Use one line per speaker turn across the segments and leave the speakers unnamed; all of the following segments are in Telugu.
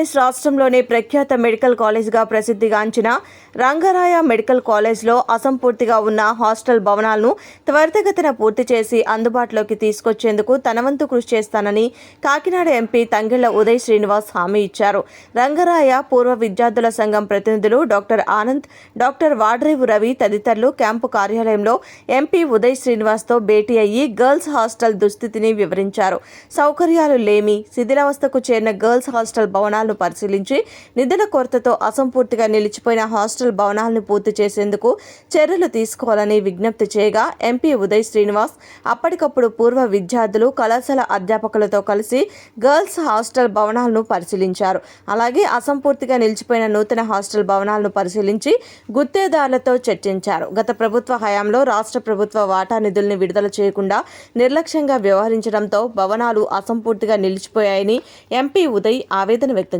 ఆంధ్రప్రదేశ్ రాష్ట్రంలోనే ప్రఖ్యాత మెడికల్ కాలేజ్గా ప్రసిద్ధిగాంచిన రంగరాయ మెడికల్ కాలేజ్లో అసంపూర్తిగా ఉన్న హాస్టల్ భవనాలను త్వరితగతిన పూర్తి చేసి అందుబాటులోకి తీసుకొచ్చేందుకు తనవంతు కృషి చేస్తానని కాకినాడ ఎంపీ తంగిళ్ళ ఉదయ్ శ్రీనివాస్ హామీ ఇచ్చారు. రంగరాయ పూర్వ విద్యార్థుల సంఘం ప్రతినిధులు డాక్టర్ ఆనంద్ డాక్టర్ వాడ్రేవు రవి తదితరులు క్యాంపు కార్యాలయంలో ఎంపీ ఉదయ్ శ్రీనివాస్తో భేటీ అయ్యి గర్ల్స్ హాస్టల్ దుస్థితిని వివరించారు. సౌకర్యాలు లేమి శిథిలావస్థకు చేరిన గర్ల్స్ హాస్టల్ భవనాలు భవనాలను పరిశీలించి నిధుల కొరతతో అసంపూర్తిగా నిలిచిపోయిన హాస్టల్ భవనాలను పూర్తి చేసేందుకు చర్యలు తీసుకోవాలని విజ్ఞప్తి చేయగా ఎంపీ ఉదయ్ శ్రీనివాస్ అప్పటికప్పుడు పూర్వ విద్యార్థులు కళాశాల అధ్యాపకులతో కలిసి గర్ల్స్ హాస్టల్ భవనాలను పరిశీలించారు. అలాగే అసంపూర్తిగా నిలిచిపోయిన నూతన హాస్టల్ భవనాలను పరిశీలించి గుత్తేదారులతో చర్చించారు. గత ప్రభుత్వ హయాంలో రాష్ట్ర ప్రభుత్వ వాటా నిధుల్ని విడుదల చేయకుండా నిర్లక్ష్యంగా వ్యవహరించడంతో భవనాలు అసంపూర్తిగా నిలిచిపోయాయని ఎంపీ ఉదయ్ ఆవేదన వ్యక్తం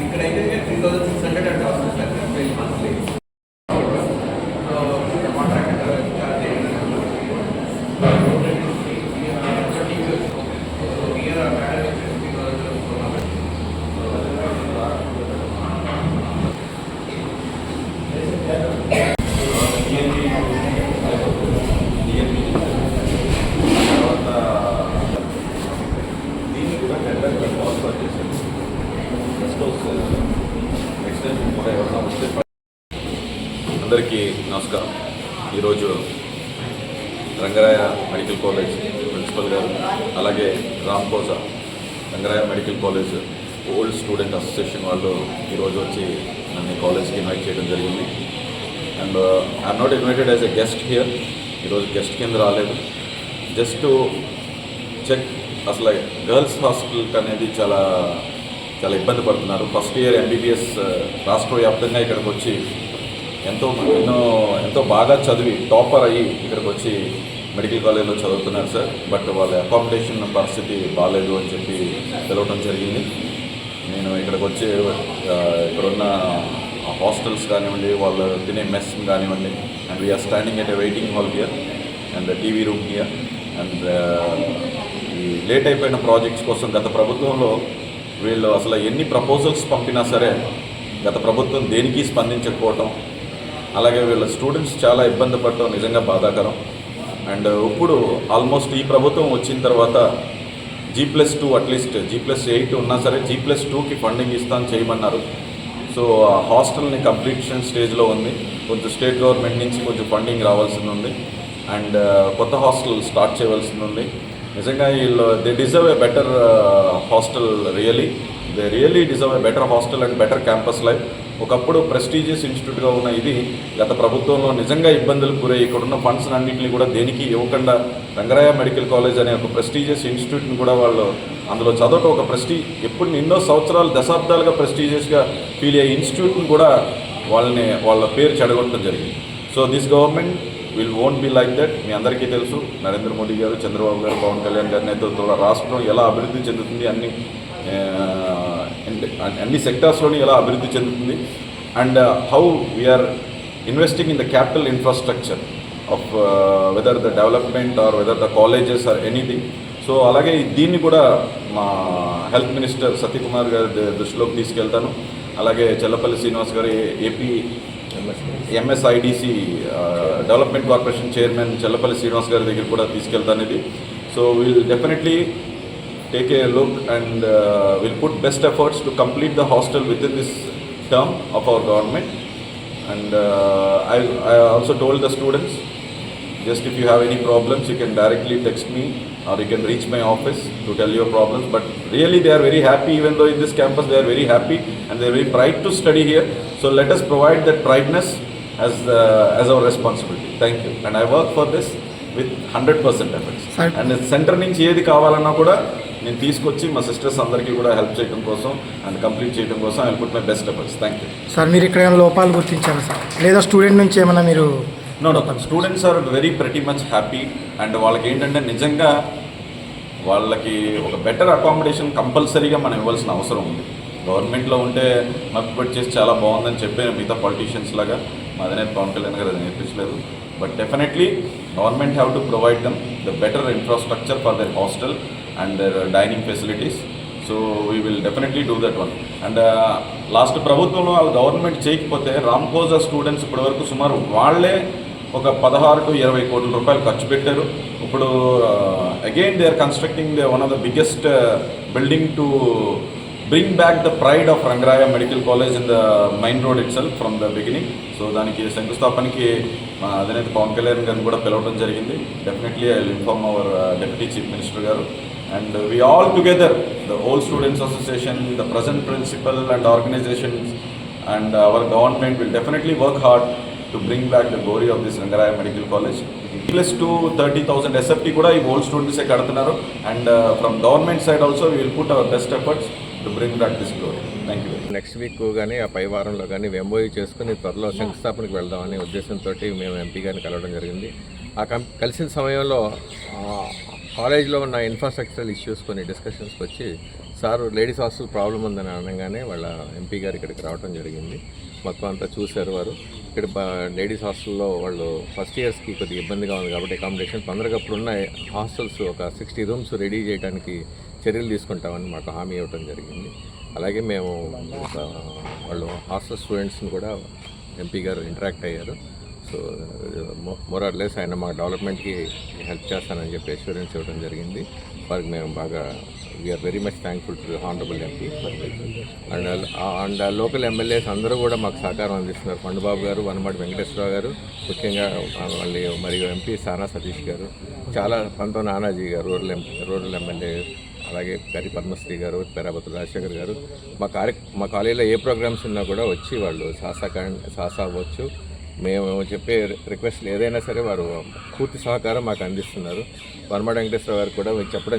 ఇక్కడైతే three thousand six hundred and వస్తుంది సార్ ట్రాన్స్ఫర్ చేశారు గెస్ట్ హౌస్ ఎక్స్టెన్షన్ కూడా ఎవరైనా వస్తే
అందరికీ నమస్కారం. ఈరోజు Rangaraya medical college principal garu అలాగే Ram Kosa Rangaraya medical college old student association వాళ్ళు ఈరోజు వచ్చి నన్ను కాలేజ్కి ఇన్వైట్ చేయడం జరిగింది. And I'm not invited as a guest here. ఈరోజు గెస్ట్ కింద రాలేదు. Just check. అసలు గర్ల్స్ హాస్టల్ అనేది చాలా చాలా ఇబ్బంది పడుతున్నారు. ఫస్ట్ ఇయర్ ఎంబీబీఎస్ రాష్ట్ర వ్యాప్తంగా ఇక్కడికి వచ్చి ఎంతో ఎన్నో ఎంతో బాగా చదివి టాపర్ అయ్యి ఇక్కడికి వచ్చి మెడికల్ కాలేజ్లో చదువుతున్నారు సార్. బట్ వాళ్ళ అకామిడేషన్ పరిస్థితి బాగాలేదు అని చెప్పి తెలవడం జరిగింది. నేను ఇక్కడికి వచ్చి ఇక్కడున్న హాస్టల్స్ కానివ్వండి వాళ్ళు తినే మెస్ కానివ్వండి and we are standing at a waiting hall here and TV room here and ఈ లేట్ అయిపోయిన ప్రాజెక్ట్స్ కోసం గత ప్రభుత్వంలో వీళ్ళు అసలు ఎన్ని ప్రపోజల్స్ పంపినా సరే గత ప్రభుత్వం దేనికి స్పందించకపోవటం అలాగే వీళ్ళ స్టూడెంట్స్ చాలా ఇబ్బంది పడటం నిజంగా బాధాకరం. అండ్ ఇప్పుడు ఆల్మోస్ట్ ఈ ప్రభుత్వం వచ్చిన తర్వాత G plus two at least G plus eight ఉన్నా సరే జీ ప్లస్ టూకి ఫండింగ్ ఇస్తాను చేయమన్నారు. సో ఆ హాస్టల్ని కంప్లీషన్ స్టేజ్లో ఉంది. కొంచెం స్టేట్ గవర్నమెంట్ నుంచి కొంచెం ఫండింగ్ రావాల్సింది ఉంది. అండ్ కొత్త హాస్టల్ స్టార్ట్ చేయవలసింది ఉంది. నిజంగా వీళ్ళు they deserve a better hostel really they really deserve a better hostel and better campus life ఒకప్పుడు ప్రెస్టీజియస్ ఇన్స్టిట్యూట్గా ఉన్న ఇది గత ప్రభుత్వంలో నిజంగా ఇబ్బందులు గురై ఇక్కడున్న ఫండ్స్ అన్నింటినీ కూడా దేనికి ఇవ్వకుండా రంగరాయ మెడికల్ కాలేజ్ అనే ఒక ప్రెస్టీజియస్ ఇన్స్టిట్యూట్ని కూడా వాళ్ళు అందులో చదవటం ఒక ప్రెస్టీ ఎప్పుడు ఎన్నో సంవత్సరాలు దశాబ్దాలుగా ప్రెస్టీజియస్గా ఫీల్ అయ్యే ఇన్స్టిట్యూట్ని కూడా వాళ్ళని వాళ్ళ పేరు చెడగొట్టడం జరిగింది. So this government will won't be like that మీ అందరికీ తెలుసు నరేంద్ర మోడీ గారు చంద్రబాబు గారు పవన్ కళ్యాణ్ గారి నేతృత్వంలో రాష్ట్రం ఎలా అభివృద్ధి చెందుతుంది అన్ని అండ్- అన్ని సెక్టార్స్లోని ఎలా అభివృద్ధి చెందుతుంది and how we are investing in the capital infrastructure of whether the development or whether the colleges or anything so అలాగే దీన్ని కూడా మా హెల్త్ మినిస్టర్ సత్యకుమార్ గారి ద- దృష్టిలోకి తీసుకెళ్తాను. అలాగే చెల్లపల్లి శ్రీనివాస్ గారు AP MSIDC development corporation chairman Challapalli Srinivas గారి దగ్గర కూడా తీసుకెళ్తా అనేది so will definitely take a look and will put best efforts to complete the hostel with in this term of our government and I I also told the students just if you have any problems you can directly text me or you can reach my office to tell your problems. But really, they are very happy, even though in this campus they are very happy and they are very proud to study here. So let us provide that prideness as, uh, as our responsibility. Thank you. And I work for this with 100% efforts.
Sir.
And centre నుంచి ఏది కావాలన్నా కూడా నేను తీసుకొచ్చి మా సిస్టర్స్ అందరికీ కూడా హెల్ప్ చేయడం కోసం అండ్ కంప్లీట్ చేయడం కోసం I put my best efforts thank you
sir మీరు ఇక్కడ ఏమైనా లోపాలు గుర్తించారా సార్ లేదా స్టూడెంట్ నుంచి ఏమైనా మీరు
no no students are very ప్రతి మచ్ హ్యాపీ అండ్ వాళ్ళకి ఏంటంటే నిజంగా వాళ్ళకి ఒక బెటర్ అకామిడేషన్ కంపల్సరీగా మనం ఇవ్వాల్సిన అవసరం ఉంది. గవర్నమెంట్లో ఉంటే మాకు ఇప్పుడు చేసి చాలా బాగుందని చెప్పాను మిగతా పాలిటీషియన్స్ లాగా మా అధినేత పవన్ కళ్యాణ్ గారు అది నేర్పించలేదు. But definitely government have to provide them the better infrastructure for their hostel and their dining facilities so we will definitely do that one and last ప్రభుత్వంలో వాళ్ళు గవర్నమెంట్ చేయకపోతే రామ్కోజా స్టూడెంట్స్ ఇప్పటివరకు సుమారు వాళ్ళే ఒక పదహారు టు ఇరవై కోట్ల రూపాయలు ఖర్చు పెట్టారు. ఇప్పుడు again they are constructing the one of the biggest building to bring back the pride of Rangaraya medical college in the main road itself from the beginning so దానికి శంకుస్థాపనకి మా అధినేత పవన్ కళ్యాణ్ గారిని కూడా పిలవడం జరిగింది. Definitely I inform our deputy chief minister గారు. And we all together the whole students association the present principal and organisations and our government will definitely work hard to bring back the glory of this Rangaraya medical college plus two thirty thousand SFT కూడా ఈ ఓల్డ్ స్టూడెంట్సే కడుతున్నారు. And from government side also will put our best efforts to bring back this glory thank you
next week కానీ ఆ పై వారంలో కానీ ఎంఓయూ చేసుకుని త్వరలో శంకుస్థాపనకి వెళ్దామనే ఉద్దేశంతో మేము ఎంపీ గారిని కలవడం జరిగింది. ఆ కం కలిసిన సమయంలో ఆ, కాలేజ్లో ఉన్న ఇన్ఫ్రాస్ట్రక్చరల్ ఇష్యూస్ కొన్ని డిస్కషన్స్కి వచ్చి సార్ లేడీస్ హాస్టల్ ప్రాబ్లం ఉందని అనగానే వాళ్ళ ఎంపీ గారు ఇక్కడికి రావడం జరిగింది. మొత్తం అంతా చూశారు వారు. ఇక్కడ లేడీస్ హాస్టల్లో వాళ్ళు ఫస్ట్ ఇయర్స్కి కొద్దిగా ఇబ్బందిగా ఉంది కాబట్టి అకామిడేషన్ తొందరగా ఇప్పుడున్న హాస్టల్స్ ఒక సిక్స్టీ రూమ్స్ రెడీ చేయడానికి చర్యలు తీసుకుంటామని మాకు హామీ ఇవ్వడం జరిగింది. అలాగే మేము వాళ్ళు హాస్టల్ స్టూడెంట్స్ని కూడా ఎంపీ గారు ఇంటరాక్ట్ అయ్యారు. సో మోరార్లెస్ ఆయన మా డెవలప్మెంట్కి హెల్ప్ చేస్తానని చెప్పి అష్యూరెన్స్ ఇవ్వడం జరిగింది. వారికి మేము బాగా we are very much thankful to honourable MP and and local MLAs అందరూ కూడా మాకు సహకారం అందిస్తున్నారు. పండుబాబు గారు వనమాటి వెంకటేశ్వరరావు గారు ముఖ్యంగా మళ్ళీ మరియు ఎంపీ సానా సతీష్ గారు చాలా పంతో నానాజీ గారు రూరల్ ఎం రూరల్ ఎమ్మెల్యే అలాగే గరి పద్మశ్రీ గారు పేరాపతి రాజశేఖర్ గారు మా కార్య మా కాలేజీలో ఏ ప్రోగ్రామ్స్ ఉన్నా కూడా వచ్చి వాళ్ళు సాసా సాసా అవ్వచ్చు. మేము చెప్పే రిక్వెస్ట్లు ఏదైనా సరే వారు పూర్తి సహకారం మాకు అందిస్తున్నారు. వర్మ వెంకటేశ్వర గారు కూడా చెప్పడం